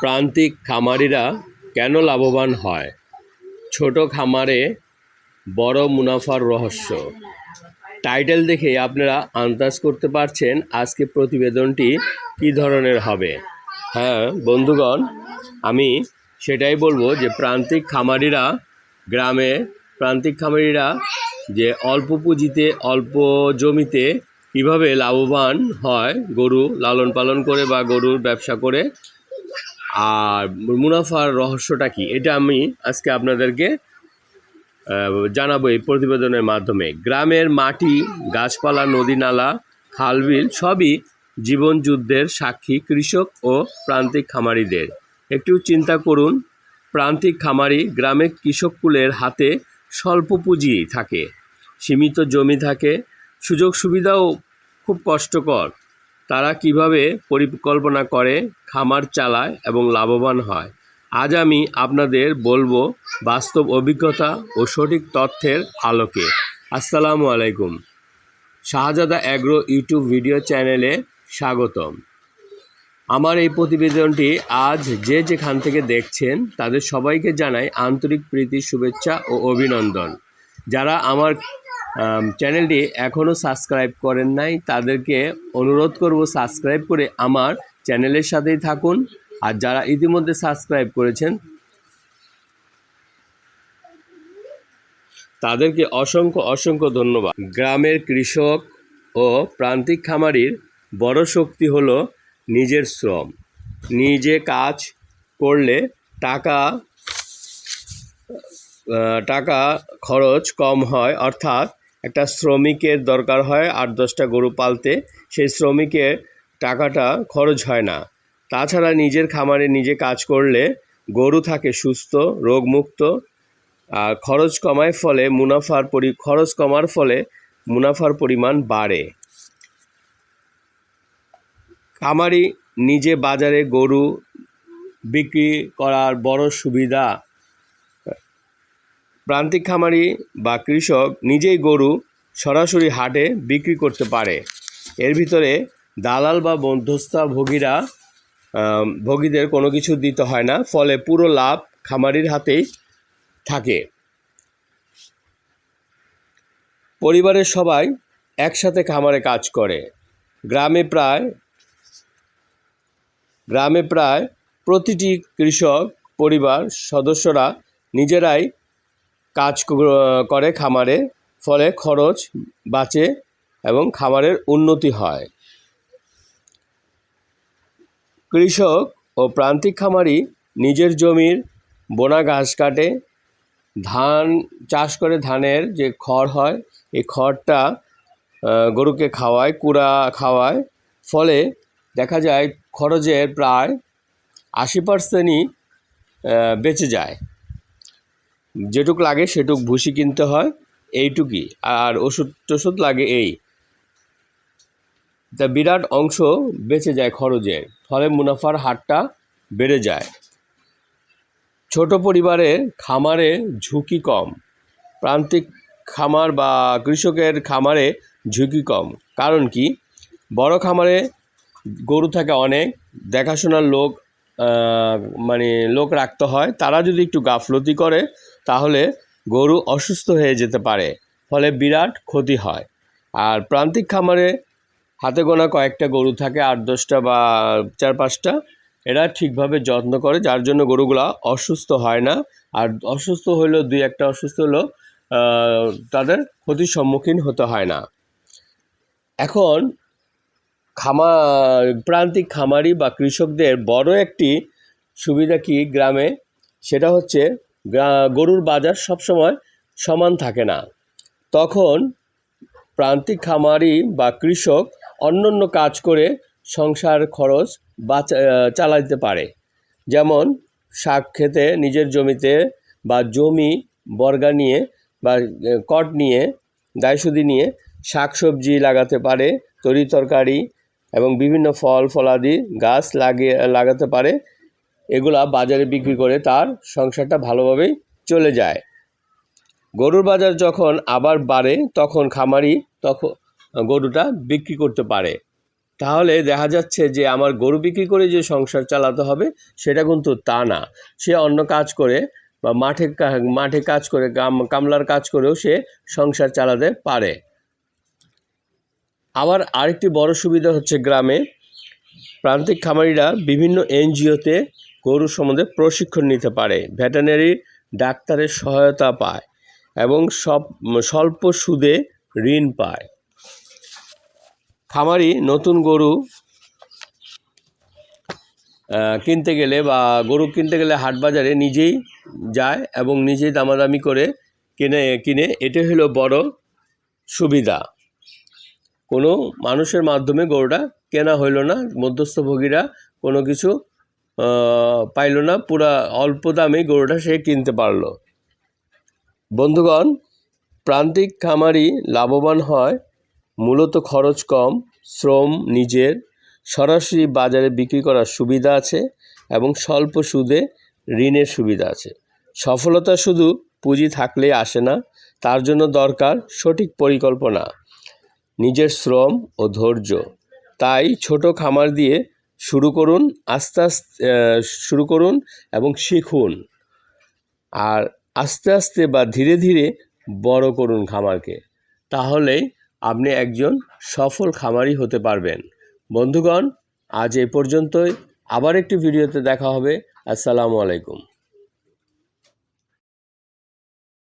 প্রান্তিক খামারিরা কেন লাভবান হয়? ছোট খামারে বড় মুনাফার রহস্য। টাইটেল দেখে আপনারা আন্দাজ করতে পারছেন আজকে প্রতিবেদনটি কী ধরনের হবে। হ্যাঁ বন্ধুগণ, আমি সেটাই বলব যে প্রান্তিক খামারিরা গ্রামে, প্রান্তিক খামারিরা যে অল্প পুঁজিতে, অল্প জমিতে কীভাবে লাভবান হয় গরু লালন পালন করে বা গরুর ব্যবসা করে আর মুনাফার রহস্যটা কি? এটা আমি আজকে আপনাদেরকে জানাব এই প্রতিবেদনের মাধ্যমে। গ্রামের মাটি, গাছপালা, নদী নালা খালবিল সবই জীবন যুদ্ধের সাক্ষী কৃষক ও প্রান্তিক খামারিদের। একটু চিন্তা করুন, প্রান্তিক খামারি গ্রামে কৃষককুলের হাতে স্বল্প পুঁজি থাকে, সীমিত জমি থাকে, সুযোগ সুবিধাও খুব কষ্টকর। তারা কীভাবে পরিকল্পনা করে খামার চালায় এবং লাভবান হয়? আজ আমি আপনাদের বলব বাস্তব অভিজ্ঞতা ও সঠিক তথ্যের আলোকে। আসসালামু আলাইকুম। শাহজাদা অ্যাগ্রো ইউটিউব ভিডিও চ্যানেলে স্বাগতম। আমার এই প্রতিবেদনটি আজ যে যেখান থেকে দেখছেন তাদের সবাইকে জানাই আন্তরিক প্রীতি শুভেচ্ছা ও অভিনন্দন। যারা আমার আম, চ্যানেলটি এখনও সাবস্ক্রাইব করেন নাই, তাদেরকে অনুরোধ করব সাবস্ক্রাইব করে আমার চ্যানেলের সাথেই থাকুন। আর যারা ইতিমধ্যে সাবস্ক্রাইব করেছেন, তাদেরকে অসংখ্য অসংখ্য ধন্যবাদ। গ্রামের কৃষক ও প্রান্তিক খামারির বড় শক্তি হলো নিজের শ্রম। নিজে কাজ করলে টাকা টাকা খরচ কম হয়, অর্থাৎ একটা শ্রমিকের দরকার হয় আট দশটা গরু পালতে, সেই শ্রমিকের টাকাটা খরচ হয় না। তাছাড়া নিজের খামারে নিজে কাজ করলে গরু থাকে সুস্থ, রোগমুক্ত, আর খরচ কমায় ফলে মুনাফার পরি, খরচ কমার ফলে মুনাফার পরিমাণ বাড়ে। খামারি নিজে বাজারে গরু বিক্রি করার বড় সুবিধা প্রান্তিক খামারি বা কৃষক নিজেই গরু সরাসরি হাটে বিক্রি করতে পারে। এর ভিতরে দালাল বা মধ্যস্থা ভোগীরা ভোগীদের কোনো কিছু দিতে হয় না, ফলে পুরো লাভ খামারির হাতেই থাকে। পরিবারের সবাই একসাথে খামারে কাজ করে। গ্রামে প্রায় গ্রামে প্রায় প্রতিটি কৃষক পরিবার সদস্যরা নিজেরাই কাজ করে খামারে, ফলে খরচ বাঁচে এবং খামারের উন্নতি হয়। কৃষক ও প্রান্তিক খামারি নিজের জমির বোনা ঘাস কাটে। ধান, চাষ করে ধানের যে খড় হয়, এই খড়টা গরুকে খাওয়ায়, কুড়া খাওয়ায়। ফলে দেখা যায় খরচের প্রায় আশি পার্সেন্টই বেঁচে যায়। যেটুক লাগে সেটুক ভুসি কিনতে হয় এইটুকুই আর ওষুধ টষুধ লাগে এই। তা বিরাট অংশ বেঁচে যায় খরচে, ফলে মুনাফার হারটা বেড়ে যায়। ছোট পরিবারে খামারে ঝুঁকি কম, প্রান্তিক খামার বা কৃষকের খামারে ঝুঁকি কম। কারণ কি? বড় খামারে গরু থাকে অনেক, দেখাশোনার লোক মানে লোক রাখতে হয়, তারা যদি একটু গাফলতি করে তাহলে গরু অসুস্থ হয়ে যেতে পারে, ফলে বিরাট ক্ষতি হয়। আর প্রান্তিক খামারে হাতে গোনা কয়েকটা গরু থাকে, আট, দশটা বা চার, পাঁচটা, এরা ঠিকভাবে যত্ন করে, যার জন্য গরুগুলা অসুস্থ হয় না। আর অসুস্থ হলেও দুই একটা অসুস্থ হলেও তাদের ক্ষতির সম্মুখীন হতে হয় না। এখন খামার প্রান্তিক খামারি বা কৃষকদের বড় একটি সুবিধা কি গ্রামে? সেটা হচ্ছে গরুর বাজার সবসময় সমান থাকে না। তখন প্রান্তিক খামারি বা কৃষক অন্যান্য কাজ করে সংসার খরচ বাঁচা চালাতে পারে। যেমন শাক খেতে নিজের জমিতে বা জমি বর্গা নিয়ে বা কট নিয়ে, দায়সুদি নিয়ে শাক সবজি লাগাতে পারে, তরি তরকারি এবং বিভিন্ন ফল, ফলাদি গাছ লাগিয়ে, লাগাতে পারে। এগুলা বাজারে বিক্রি করে তার সংসারটা ভালোভাবেই চলে যায়। গরুর বাজার যখন আবার বাড়ে, তখন খামারি তখন গরুটা বিক্রি করতে পারে। তাহলে দেখা যাচ্ছে যে আমার গরু বিক্রি করে যে সংসার চালাতে হবে, সেটা কিন্তু তা না। সে অন্য কাজ করে বা মাঠে মাঠে কাজ করে, কাম- কামলার কাজ করেও সে সংসার চালাতে পারে। আবার আরেকটি বড় সুবিধা হচ্ছে গ্রামে প্রান্তিক খামারিরা বিভিন্ন এনজিওতে গরু সম্বন্ধে প্রশিক্ষণ নিতে পারে। ভেটেরিনারি ডাক্তারের সহায়তা পায় এবং সব, স্বল্প সুদে ঋণ পায়। খামারি নতুন গরু কিনতে গেলে বা গরু কিনতে গেলে হাট বাজারে নিজেই যায় এবং নিজেই দামাদামি করে কিনে কিনে, এটা হলো বড় সুবিধা। কোনো মানুষের মাধ্যমে গরুটা কেনা হইল না, মধ্যস্থভোগীরা কোনো কিছু পাইল না, পুরা অল্প দামে গরুটা সে কিনতে পারল। বন্ধুগণ, প্রান্তিক খামারি লাভবান হয়, মূলত খরচ কম, শ্রম নিজের, সরাসরি বাজারে বিক্রি করার সুবিধা আছে এবং স্বল্প সুদে ঋণের সুবিধা আছে। সফলতা শুধু পুঁজি থাকলেই আসে না, তার জন্য দরকার সঠিক পরিকল্পনা, নিজের শ্রম ও ধৈর্য। তাই ছোট খামার দিয়ে শুরু করুন, আস্তে আস্তে শুরু করুন এবং শিখুন। আর আস্তে আস্তে বা ধীরে ধীরে বড় করুন খামারকে। তাহলেই আপনি একজন সফল খামারি হতে পারবেন। বন্ধুগণ, আজ এ পর্যন্তই। আবার একটি ভিডিওতে দেখা হবে। আসসালামু আলাইকুম।